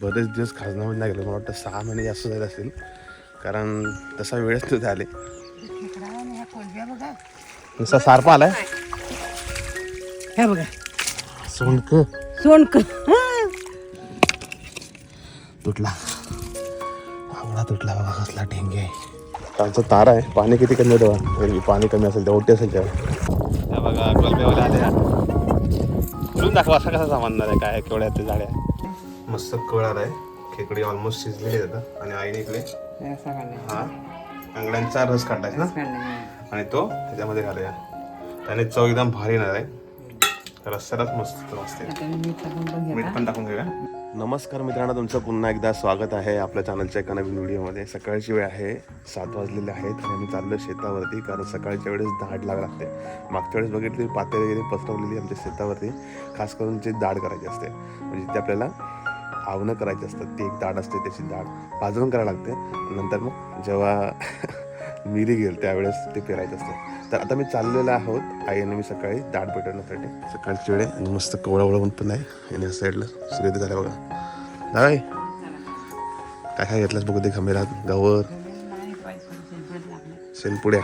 बरेच दिवस खाजनामध्ये नाही गेलो. मला वाटतं सहा महिने जास्त झाले असतील. कारण तसा वेळच नव्हते आले नुसता सारपा आलाय. हे बघा. सोंडक. सोनक तुटला. आवडा तुटला बघा कसला ढेंगे आहे. कालचा तारा आहे. पाणी किती कमी होतं बघा. एरवी पाणी कमी असेल तेव्हा ओटी असेल तेव्हा. बघा कोलब्यावाले आले दाखवा असा कसा सामानणार आहे काय केवढ्या ते झाड्या मस्त कळ आलाय खेकडी ऑलमोस्ट शिजलेली आहे आता. आणि आईने इकडे हा अंगड्यांचा रस काढलाय ना? आणि तो त्याच्यामध्ये घालूया. त्याने चव एकदम भारी येणार आहे. रस्त्यालाच मस्त मस्त आहे. मीठ पण टाकून घेऊया. नमस्कार मित्रांनो तुमचं पुन्हा एकदा स्वागत आहे आपल्या चॅनलच्या एका नवीन व्हिडिओमध्ये सकाळची वेळ आहे सात वाजलेले आहेत आणि आम्ही चाललो शेतावरती कारण सकाळच्या वेळेस दाढ लाग लागते. मागच्या वेळेस बघितली पाते वगैरे पसरवलेली आमच्या शेतावरती खास करून जी दाढ करायची असते. म्हणजे ते आपल्याला आवनं करायची असतात. ती एक दाढ असते त्याची दाढ भाजून करायला लागते. नंतर मग जेव्हा मिरी घेईल त्यावेळेस ते पेरायचं असतं. तर आता मी चाललेलो आहोत. आई आणि मी सकाळी दाढ पेटवण्यासाठी सकाळची वेळ आणि मस्त कवळा वळा पण आहे. आणि या साईडला सूर्योदय झाला बघा. नाही काय काय घेतलंस बघू ते खमेरात गवर शेणपुड्या.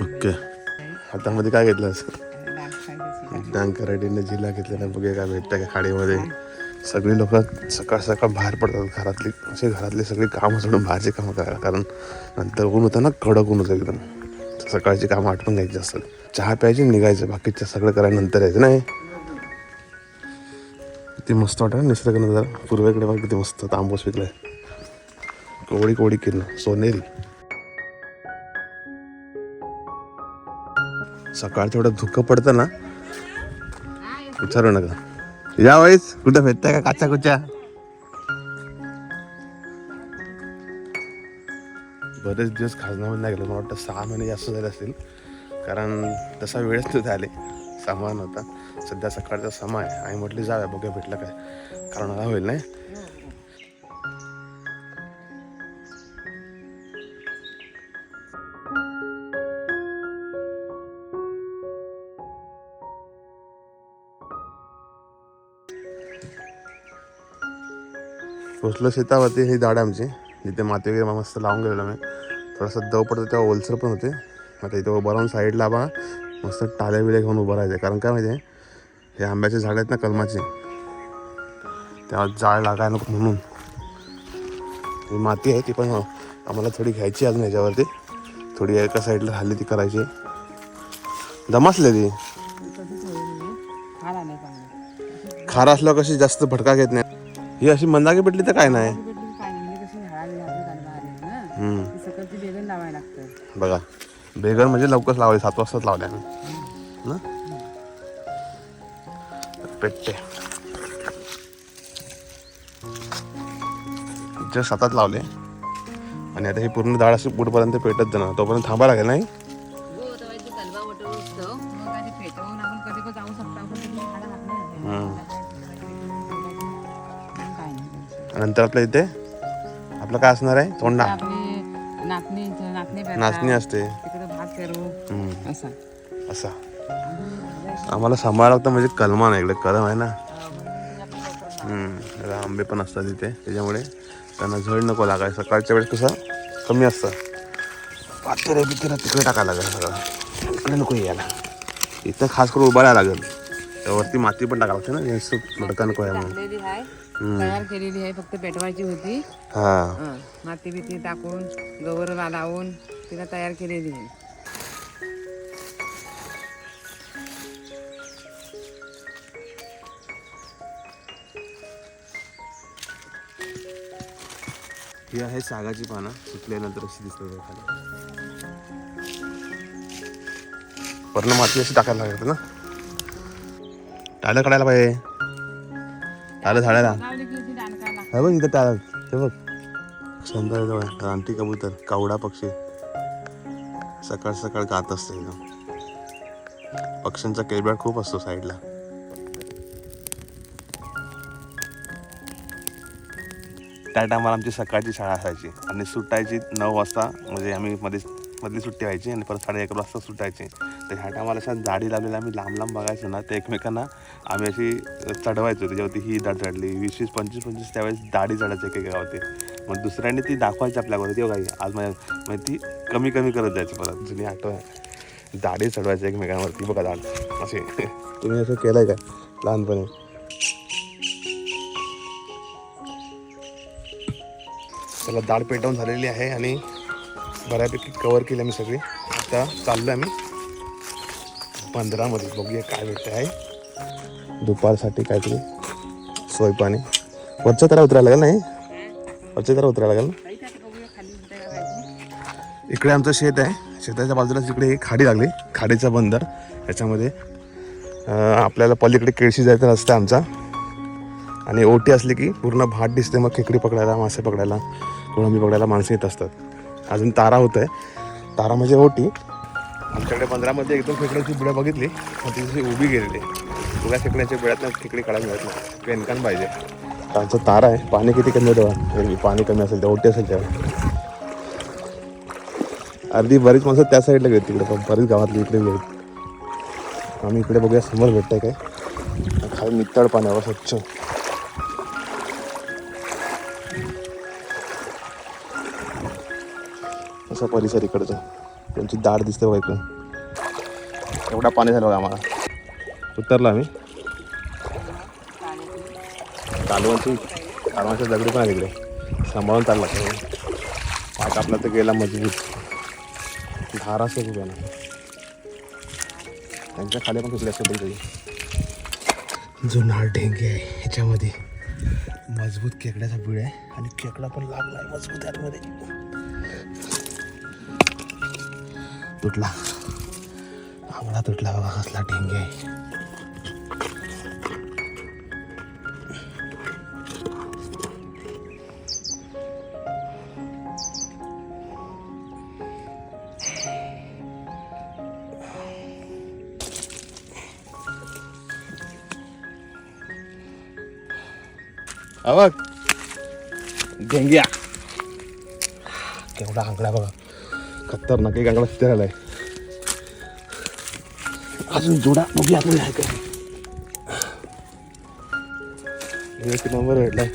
ओके. हातामध्ये काय घेतलंस? डांग जिल्हा घेतलेला बघूया काय भेटतं का खाडीमध्ये. सगळी लोक सकाळ सकाळ बाहेर पडतात घरातली. असे घरातले सगळी कामं सोडून बाहेरचे कामं करायला कारण नंतर ऊन होतं ना कडक ऊन होतं एकदम. सकाळची कामं आटपून घ्यायची असतात चहा प्यायची निघायचं. बाकीचं सगळं करायला नंतर यायचं नाही? किती मस्त वाटत निसर्ग नजर पूर्वेकडे बघ किती मस्त तांबूस विकलाय कोवळी कोवळी किरण. सोनेरी. सकाळ तेवढं धुकं पडतं ना विचारू नका. या वेळेस कुठं भेटताय का काचा कुच्या बरेच दिवस खाजनामध्ये नाही गेलो मला वाटतं सहा महिने जास्त झाले असतील. कारण तसा वेळच नव्हते झाले सामान होता. सध्या सकाळचा समय आहे. आई म्हटली जाऊया बघूया भेटलं काय? कारण होईल नाही? पोचलो शेतावरती ही दाड आमची जिथे माती वगैरे मस्त लावून गेलेलो मी थोडंसं दव पडतं तेव्हा ओलसर पण होते. आता इथं उभं राहून साईडला बा मस्त टाळे बिळे घेऊन उभं राहायचं. कारण काय माहिती आहे हे आंब्याचे झाड आहेत ना कलमाचे तेव्हा जाळ लागायला नको म्हणून. ही माती आहे ती पण आम्हाला थोडी घ्यायची अजून ह्याच्यावरती थोडी एका साईडला खाल्ली ती करायची. दमासले ती. खार असल्यावर कशी जास्त भटका घेत नाही. ही अशी मंदागी पेटली तर काय नाही? हम्म. बेगन लावायला लागतं. बघा बेगन म्हणजे लवकर लावले सात वाजताच लावले आम्ही ना? पेटते जस्ट सातात लावले. आणि आता ही पूर्ण डाळ अशी पुढपर्यंत पेटत जाणार. तोपर्यंत थांबा लागेल नाही? नंतर आपल्या इथे आपलं काय असणार आहे? तोंडा. नाचणी नाचणी असते. असा. असा. आम्हाला सांभाळावं लागतं म्हणजे कलमा नाही इकडे. कलम आहे ना. आंबे पण असतात इथे. त्याच्यामुळे त्यांना झळ नको लागायला. सकाळच्या वेळेस कसं कमी असतं. पातेरे बितेरे तिकडे टाकायला लागेल सगळं. इकडे नको यायला. इथं खास करून उभारायला लागेल. त्यावरती माती पण टाकायला लागते ना जास्त भडका नको आहे म्हणून टाकलेली आहे तयार केलेली आहे फक्त पेटवायची होती. हा. हं. माती बिती टाकून गवर लावून तिला तयार केलेली आहे. ही आहे सागाची पानं सुकल्यानंतर अशी दिसतात बघा खाली वरनं माती अशी टाकायला लागते ना. टाळं काढायला पाहिजे. टाळं झाडायला. हे बघ इथं टाळं ते बघ. तो. रानटी कबूतर कावडा पक्षी. सकाळ सकाळ गात असते एकदम पक्ष्यांचा केळब्याट खूप असतो साईडला. त्या टायमाला आमची सकाळची शाळा असायची. आणि सुटायची नऊ वाजता म्हणजे आम्ही मध्ये मधली सुट्टी व्हायची आणि परत साडे एक वाजता सुटायची. तर ह्या टायमाला अशा जाडी लावलेल्या आम्ही लांब लांब बघायचो ना ते एकमेकांना आम्ही अशी चढवायचो त्याच्यावरती ही दाढ चढली वीस वीस पंचवीस पंचवीस त्यावेळेस दाढी चढायची एकेका मग दुसऱ्याने ती दाखवायची आपल्याकडे ती काही आज माझ्या म्हणजे ती कमी कमी करत जायची परत. जुनी आठवण आहे. दाढी चढवायची एकमेकांवरती. बघा दाढ. असे. तुम्ही असं केलं आहे का? लहानपणी. त्याला दाढ पेटवून झालेली आहे आणि बऱ्यापैकी कवर केली आम्ही सगळी. आता चाललो आम्ही. पंधरामध्ये बघूया काय भेटतं आहे. दुपारसाठी काहीतरी सोय पाणी. वरच्या तरा उतरायला लागेल नाही? वरच्या तरा उतरायला लागेल ना? इकडे आमचं शेत आहे. शेताच्या बाजूलाच इकडे एक खाडी लागली. खाडीचा बंदर. याच्यामध्ये आपल्याला पलीकडे केळशी जायचा रस्ता आमचा. आणि ओटी असली की पूर्ण भात दिसते मग खेकडी पकडायला मासे पकडायला कोळंबी पकडायला माणसं येत असतात. अजून तारा होत आहे तारा म्हणजे ओटी. आमच्याकडे बंदरामध्ये एकदम खेकड्याची बिळं बघितली पण ती उभी गेलेली. उभ्या खेकड्याच्या बिळात खेकडी काढायला मिळत नाही. पेनकान पाहिजे. त्यांचा तारा आहे. पाणी किती कमी तेव्हा? पाणी कमी असेल तेव्हा ओटी असेल तेव्हा. अर्धी बरीच माणसं त्या साईडला गेली तिकडे पण बरीच गावातली इकडे गेली. आम्ही इकडे बघूया समोर भेटतंय काय? खाली नितळ पाण्यावर स्वच्छ. असा परिसर इकडचा. त्यांची दाढ दिसते बघा इकडून. एवढा पाणी झालं बघा आम्हाला. उतरला आम्ही. कालवांची कालवांच्या दगडी पण आहे तिकडे सांभाळून चालला. पाठ आपला तर गेला मजबूत. धारा खूप आहे त्यांच्या खाली पण कुठले असेल तरी. जुनार ढेंगे आहे. ह्याच्यामध्ये मजबूत खेकड्याचा बिळ आहे. आणि केकडा पण लागला आहे मजबूत आतमध्ये. तुटला. आंगला तुटला बघा कसला ढेंगे आहे. बघ ढेंग्या केवढा आंगडा बघा. खतरनाक एक आंगडा तिथे आलाय अजून जोडा बघूया आपण आहे काय एक नंबर भेटलाय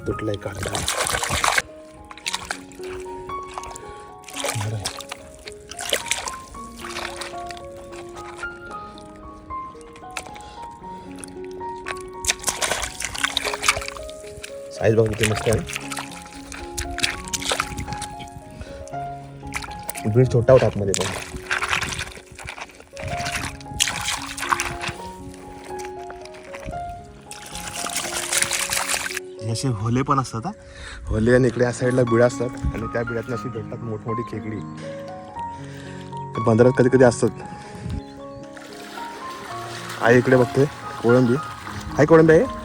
तुटलाय काढला साईज बघा किती मस्त आहे बीड छोटा होता आतमध्ये पण हे असे होले पण असतात हा होले आणि इकडे या साईडला बिळा असतात आणि त्या बिळात अशी भेटतात मोठमोठी खेकडी बंदरात कधी कधी असतात आई इकडे बघते कोळंबी आहे कोळंबी आहे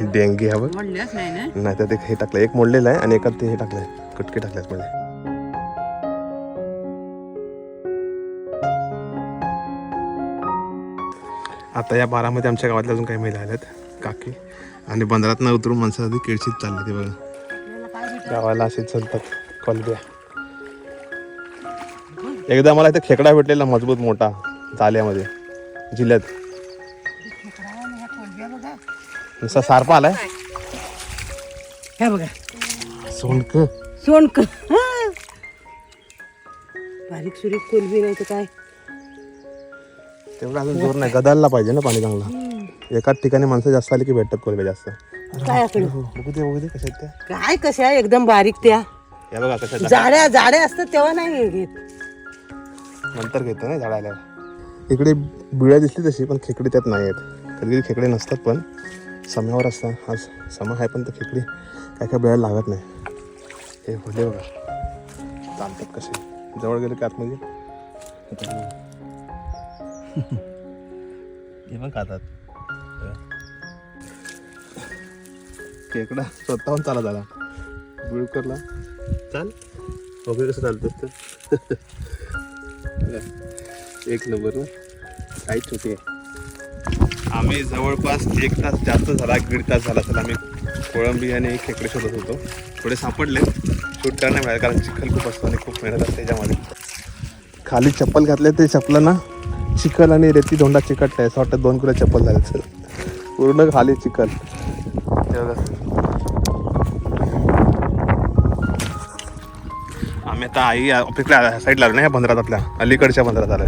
डेंगा हा म्हणलेच नाही ना? नाही त्यात एक हे टाकलं एक मोडलेलं आहे आणि एकात ते हे टाकलंय. कटके टाकल्यात मध्ये आता या बारामध्ये आमच्या गावातल्या अजून काही महिला आल्यात. काकी. आणि बंदरात न उतरून माणसं आधी केळशीत चालली ते बघा. गावाला असे चालतात. कॉलब्या एकदा मला इथे खेकडा भेटलेला मजबूत मोठा. जाल्यामध्ये. जिल्ह्यात. नुसता सारपा आलाय. ह्या बघा? सोंडक. सोनक बारीक सुरीक कोलबी नाही तर काय? तेवढा अजून जोर नाही. गदालला पाहिजे ना पाणी चांगला. एकाच ठिकाणी माणसं जास्त आली की भेटतात कोलबे जास्त. काय आकडे? बघू दे बघू दे कशा आहेत त्या. काय कशा एकदम बारीक त्या. या बघा कशा आहेत. जाड्या जाड्या असतात तेव्हा नाही घेत. नंतर घेतो ना झाडाला. इकडे बिळ्या दिसली तशी पण खेकडी त्यात नाही आहेत. कधी कधी खेकडे नसतात पण. समयावर असतात आज सम आहे पण तर खेकडी काय काय बिळायला लागत नाही. हे होले बघा. चालतात कसे. जवळ गेले की आतमध्ये? हे पण खातात. खेकडा स्वतःहून चाला झाला बिळकरला चाल. वगैरे कसं चालतं तर एक नंबर. ना काही छोटी आहे आम्ही जवळपास एक तास जास्त झाला दीड तास झाला. तर आम्ही कोळंबी आणि खेकडे शोधत होतो. थोडे सापडले. शूट नाही मिळाले कारण चिखल खूप असतो आणि खूप मेहनत असते त्याच्यामध्ये खाली चप्पल घातले ते चप्पलांना चिखल आणि रेती धोंडा चिकटलाय असं वाटतं दोन किलो चप्पल झाले सर पूर्ण खाली चिखल. आम्ही आता आई आपल्या साईडला आलो ना ह्या बंदरात आपल्या. अलीकडच्या बंदरात आलो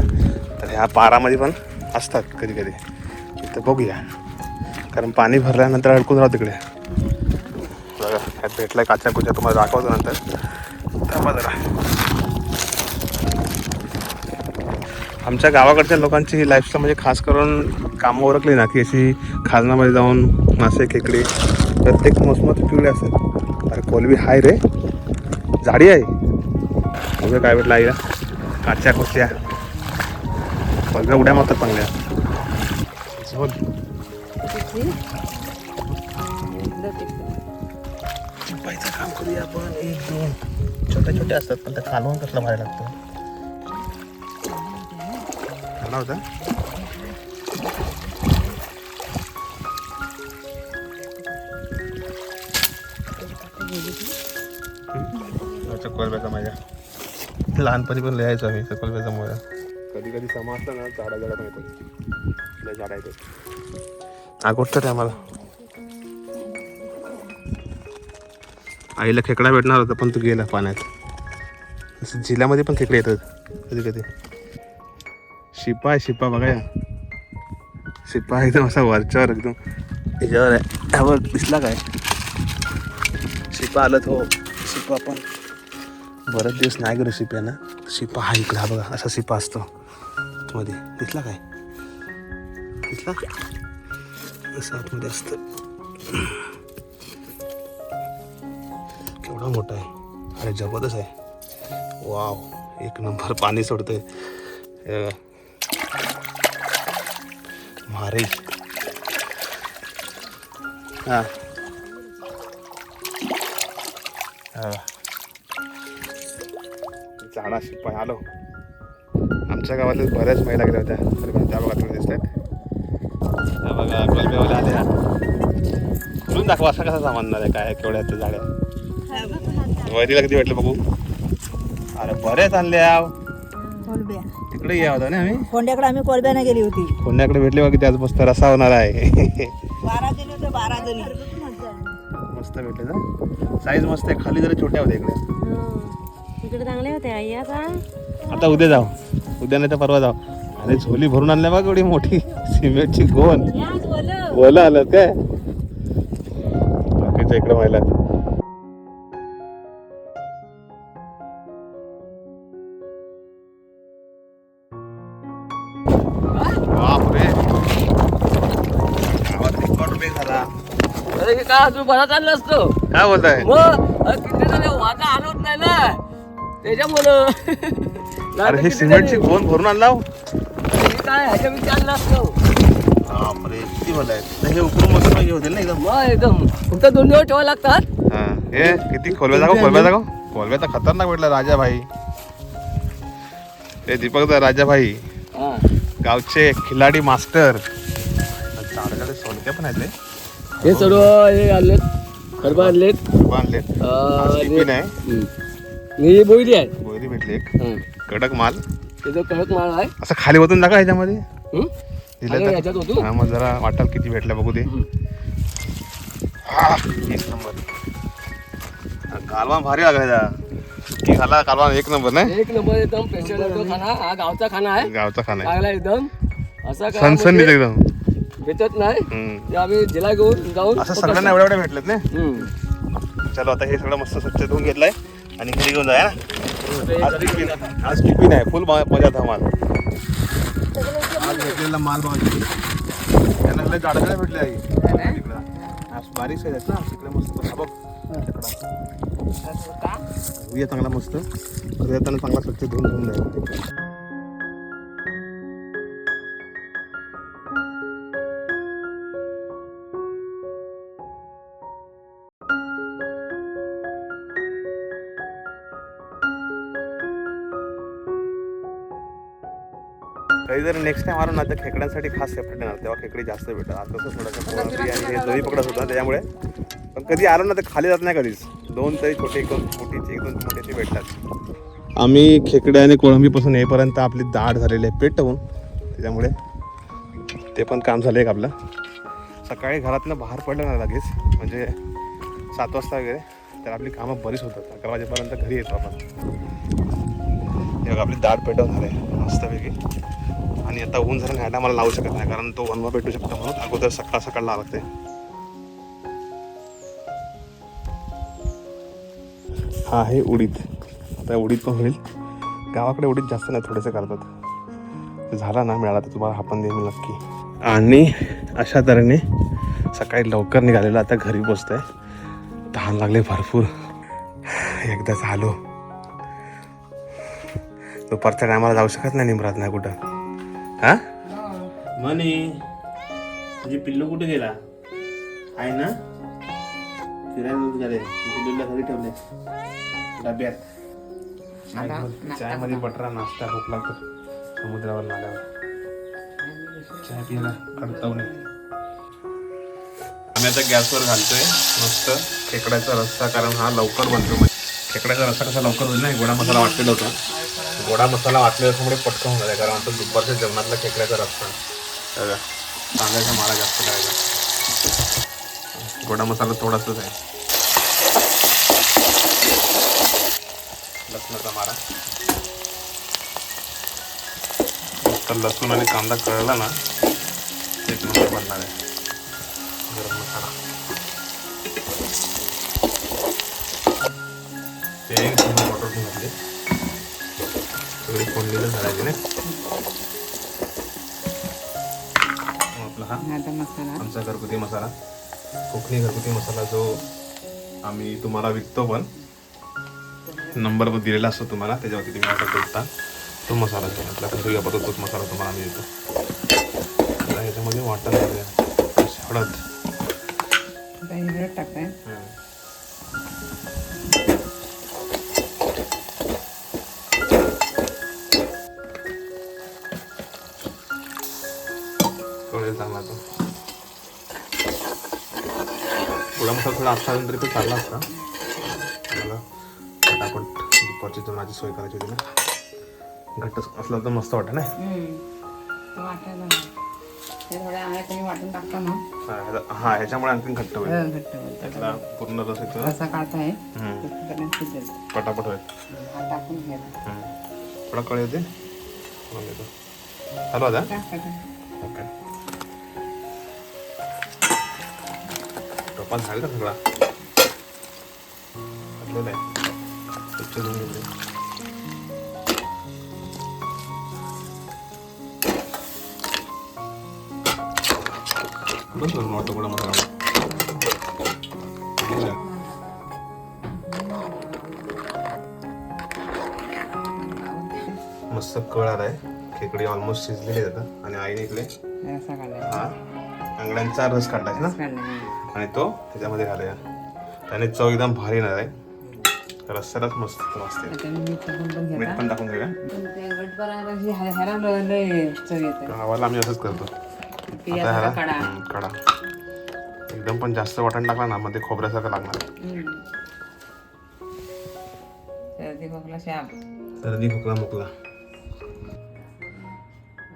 तर ह्या पारामध्ये पण असतात कधी कधी तर बघूया. कारण पाणी भरल्यानंतर अडकून राहू तिकडे. बघा ह्यात भेटलाय काच्या कुच्या तुम्हाला दाखवतो नंतर. थांबा जरा. आमच्या गावाकडच्या लोकांची ही लाईफस्टाईल म्हणजे खास करून कामं ओळखली ना की अशी खाजनामध्ये जाऊन मासे खेकडे प्रत्येक मोसमात पिवळे असतात. अरे कोलबी हाय रे. झाडी आहे. उद्या काय भेटला आईला. काच्या कुच्या. कोलब्या उड्या मारतात चांगल्या. झोल चिपायचं काम करूया आपण. एक दोन. छोटे छोटे असतात पण त्या कालवून कसला बाहेर लागतो? आला होता? अच्छा, कोलब्याचा माझ्या लहानपणी पण लिहायचो आम्ही त्या कोलब्याचा मोया कधी कधी समा असला ना झाडा झाडा येतो. तुला झाडा आगोष्ट आहे आम्हाला आईला खेकडा भेटणार होता पण तू गेला पाण्यात. असं झिल्यामध्ये पण खेकडे येतात कधी कधी शिपा आहे शिपा बघा या. शिपा एकदम असा वरच्यावर एकदम. याच्यावर आहे. ह्यावर दिसला काय? शिपा आलं तो. शिपा पण. बरेच दिवस नाही गेलो शिप्यानं. शिपा हा इकडा हा बघा असा शिपा असतो. मध्ये. दिसला काय? दिसला असं आतमध्ये असतं. केवढा मोठा आहे. अरे जबरदस्त आहे. वाव एक नंबर पाणी सोडतंय. मारे हा. जाणार शिपाय आलो. आमच्या गावातल्या बऱ्याच महिला गेल्या होत्या. पण त्या बघा तुम्ही दिसत बघा कोलब्यावाल्या आल्या. खुलून दाखवा असा कसा सामानणार आहे काय केवढ्या त्या झाड्या वैरीला किती भेटलं बघू. अरे बरेच आणल्या कोलब्या. तिकडे या होता ना आम्ही? कोंड्याकडे आम्ही कोलब्याने गेली होती. कोण्याकडे भेटले बघा आज मस्त रसा होणार आहे. बारा जणी होते बारा जणी मस्त भेटले ना. साईज मस्त आहे खाली जरा छोट्या होत्या इकडे. इकडे चांगले होते आई आता. आता उद्या जाऊ. उद्या नाही तर परवा जाऊ. अरे झोली भरून आणल्या बघ एवढी मोठी. सिमेंटची गोन बोला आलं काय? बाकीच्या इकडे व्हायला. हे काय तू बरा चालला असतो? काय बोलताय मग अरे किती झाले वाटा आणत नाही ना. त्याच्यामुळं. अरे हे सिमेंटची? गोन भरून आणला हो. हे. काय ह्याच्या विचारलं असतो. बापरे किती भलं आहे तर हे मस्त ना एकदम? मग एकदम. फक्त दोन दिवस ठेवा लागतात. हा. हे किती? खोलव्या जागो खोलव्या जागो खोलव्या तर खतरनाक भेटला राजाभाई. हे दीपक दा राजाभाई. हा. गावचे खिलाडी मास्टर. सोलक्या पण आहेत रे. हे सर्व हे आणलेत. खरबा आणलेत. आणले अं, हम्म. ही बोईली आहे. बोरी भेटली एक. कडक माल. त्याचं कडक माळ आहे. असं खाली ओतून टाका ह्याच्यामध्ये. हं? दिलं आणि तर याच्यात होतो हा मग जरा वाटेल किती भेटल्या बघू दे. हा, एक नंबर. कालवा भारी लागला की खाला कालवा एक नंबर नाही? एक नंबर एकदम स्पेशल आहे तो खाना. हा गावचा खाना आहे. गावचा खाना आहे. चांगला एकदम. असा काय सनसनीत म्हणजे एकदम. भेटत नाही. हम्म. ते आम्ही जिला घेऊन जाऊन असं सगळ्यांना एवढ्या एवढ्या भेटलेत ना हम्म. चलो आता हे सगळं मस्त स्वच्छ धुवून घेतलंय आणि घरी घेऊन जाया ना? आज टिफिन आज टिफिन आहे फुल मजा धमाल आज भेटलेला माल बघा त्यांना लय झाडाकडे भेटले आहे तिकडं. आज बारीक साईज आहेत ना तिकडे मस्त हा बघ. धुऊया चांगला मस्त. चांगला स्वच्छ धुवून घेऊन जाईल काही जर नेक्स्ट टाइम आलो ना तर खेकड्यांसाठी खास सेपरेट येणार तेव्हा खेकडे जास्त भेटतात. आता कसं थोडंसं कोळंबी आणि हे दही पकडत होतं त्याच्यामुळे पण कधी आलो ना तर खाली जात नाही कधीच. दोन तरी छोटे एक दोन मोठीचे एक दोन मोठ्याचे भेटतात. आम्ही खेकडे आणि कोळंबीपासून येईपर्यंत आपली दाढ झालेली आहे पेटवून त्याच्यामुळे ते पण काम झालं एक आपलं. सकाळी घरातनं बाहेर पडलं ना लगेच म्हणजे सात वाजता वगैरे तर आपली कामं बरीच होतात. अकरा वाजेपर्यंत घरी येतो आपण. हे बघा आपली दाढ पेटवून झाले मस्तपैकी. आणि आता ऊन जर घ्यायला मला लावू शकत नाही कारण तो वनवा भेटू शकतो म्हणून अगोदर सकाळ सकाळ लावा लागते हा आहे उडीद. आता उडीद पण होईल. गावाकडे उडीद जास्त नाही थोडेसे करतात. झाला ना मिळाला तर तुम्हाला हा पण देईल नक्की. आणि अशा तऱ्हेने सकाळी लवकर निघालेलं आता घरी पोचतंय. तहान लागले भरपूर. एकदा झालो दुपारच्या टायमाला जाऊ शकत नाही निमरात नाही कुठं. हा? मनी तुझी पिल्लू कुठे गेला? आहे ना? फिरायला पिल्लूला घरी ठेवले डब्यात. चायमध्ये बटरा नाश्ता भूक लागतो. समुद्रावर नाल्यावर. चहा पिला कडतावणे आम्ही आता गॅसवर घालतोय मस्त. खेकड्याचा रस्सा कारण हा लवकर बनतो. खेकड्याचा रस्सा कसा लवकर होईल ना गोडा मसाला वाटलेला होता. गोडा मसाला वाटलेला असल्यामुळे पटकन होणार आहे कारण आता दुपारच्या जेवणातला खेकड्याचा रस्ता बघा, कांद्याचा मारा जास्त करायचा गोडा मसाला थोडासाच आहे. लसणाचा मारा तर लसूण आणि कांदा कळला ना एक नंबर बनणार आहे. गरम मसाला. ते पूर्ण बटर घातले. सगळी फोडणीला घालायची ना आपला हा आता मसाला. आमचा घरगुती मसाला. कोकणी घरगुती मसाला जो आम्ही तुम्हाला विकतो पण नंबर दिलेला असतो तुम्हाला त्याच्यावरती तुम्ही ऑर्डर करता तो मसाला आपला घरी तोच मसाला तुम्हाला आम्ही देतो. ह्याच्यामध्ये वाटण हळद. आत्ता तरी तो चालला असता मला पटापट दुपारची जेवणाची सोय करायची होती ना. घट्ट असला तर मस्त वाटत ना. वाटून टाकता ना. हा ह्याच्यामुळे आणखीन घट्ट होईल. त्यातला पूर्ण रस येतो. रसा काढताय. पटापट होईल. थोडा कळ येते. देतो. हॅलो दादा. ओके. टोपात झालं सगळा आहे स्वच्छ धुवून घेतले बस करून वाटतो गोडा मसाला. मस्त कळ आलाय खेकडी ऑलमोस्ट शिजलेली आता आणि आईने इकडे हा अंगड्यांचा रस काढलाय ना आणि तो त्याच्यामध्ये घालूया. त्याने चव एकदम भारी येणार आहे. रस्त्यालाच मस्त मस्त मीठ पण टाकून घेऊया. गावाला आम्ही असंच करतो. आता ह्याला? काढा एकदम पण जास्त वाटण टाकला ना मग ते खोबऱ्यासारखं लागणार. सर्दी खोकला मोकला.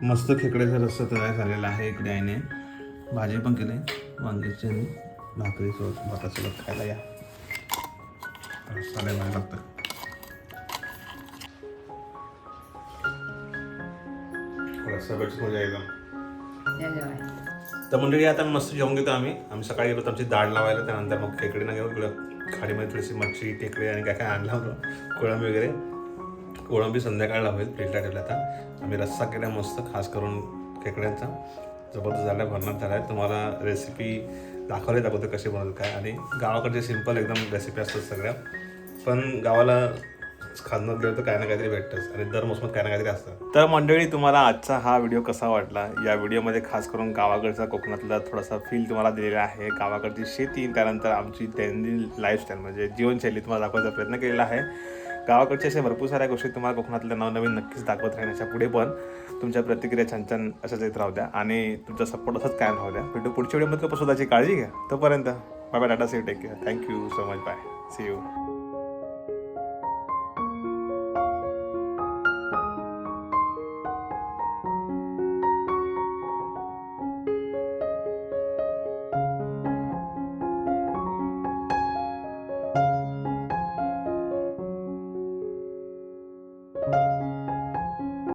मस्त खेकड्याचा रस्सा तयार झालेला आहे इकडे आईने. भाजी पण केली. वांग्याची आणि भाकरीसोबत भातासोबत खायला या. भारी लागतं रस्सा भेटच मजा एकदम. तर मंडळी आता मस्त जेवून घेतो आम्ही. आम्ही सकाळी गेलो आमची डाळ लावायला त्यानंतर मग खेकडे ना घेऊन खाडीमध्ये थोडीशी मच्छी खेकडे आणि काय काय आणलं होतं कोळंबी वगैरे. कोळंबी संध्याकाळला होईल फ्रीजला ठेवलं आता. आम्ही रस्सा केला मस्त खास करून खेकड्यांचा. जबरदस्त झाला भरणार झाला. आहे तुम्हाला रेसिपी दाखवल्यात अगोदर कशी बनवतात काय? आणि गावाकडचे सिंपल एकदम रेसिपी असतात सगळ्या. पण गावाला खाजनात गेलं तर काही ना काहीतरी भेटतंच. आणि दर मोसमात काही ना काहीतरी असतं. तर मंडळी तुम्हाला आजचा हा व्हिडिओ कसा वाटला? या व्हिडिओमध्ये खास करून गावाकडचा कोकणातला थोडासा फील तुम्हाला दिलेला आहे. गावाकडची शेती त्यानंतर आमची दैनंदिन लाईफस्टाईल म्हणजे जीवनशैली तुम्हाला दाखवायचा प्रयत्न केलेला आहे. गावाकडच्या अशा भरपूर साऱ्या गोष्टी तुम्हाला कोकणातल्या नवनवीन नक्कीच दाखवत राहण्याच्या पुढे पण तुमच्या प्रतिक्रिया छान छान अशाच येत राहू द्या. आणि तुमचा सपोर्ट असाच कायम राहू द्या. भेटू पुढच्या व्हिडिओमध्ये स्वतःची काळजी घ्या. तोपर्यंत bye bye tata save take care thank you so much bye see you